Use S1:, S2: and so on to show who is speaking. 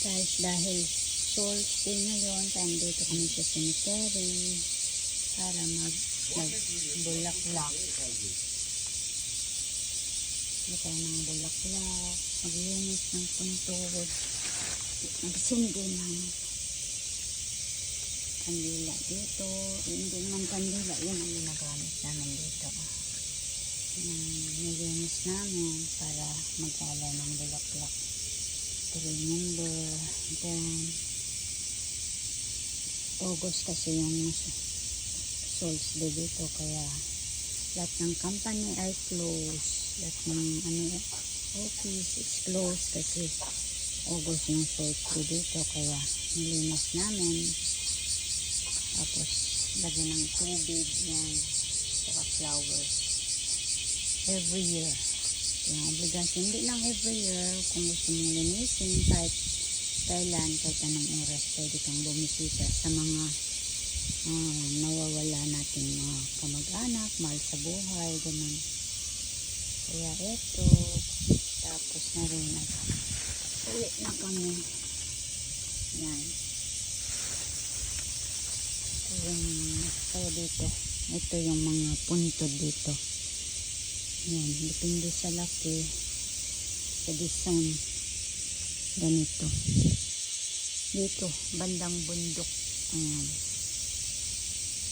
S1: Guys, dahil Thursday ngayon, kaya dito kami sa cemetery para mag magbulaklak. Bukay ng bulaklak, maglinis ng puntod, magsindi ng kandila dito. Hindi naman kandila, yun ang ginagamit namin dito. Nilinis namin para magkala ng bulaklak to remember. Then, August kasi yung souls dito kaya lahat ng company ay closed. Lahat ng ano, office is closed kasi August yung souls dito kaya nilinis namin. Tapos, lagyan ng tubig yan. Saka flowers. Every year. Yung obligasyon, hindi lang every year. Kung gusto mong linisin, kahit kailan, kahit anong oras, pwede kang bumisita sa mga ah, nawawala natin mga kamag-anak, mahal sa buhay, ganun. Kaya eto, tapos na rin at uwi na kami. Yan. Ito yung kaya dito. Ito yung mga puntod dito. Yan, depende sa laki, sa design. Ganito. Dito, bandang bundok. Ayan.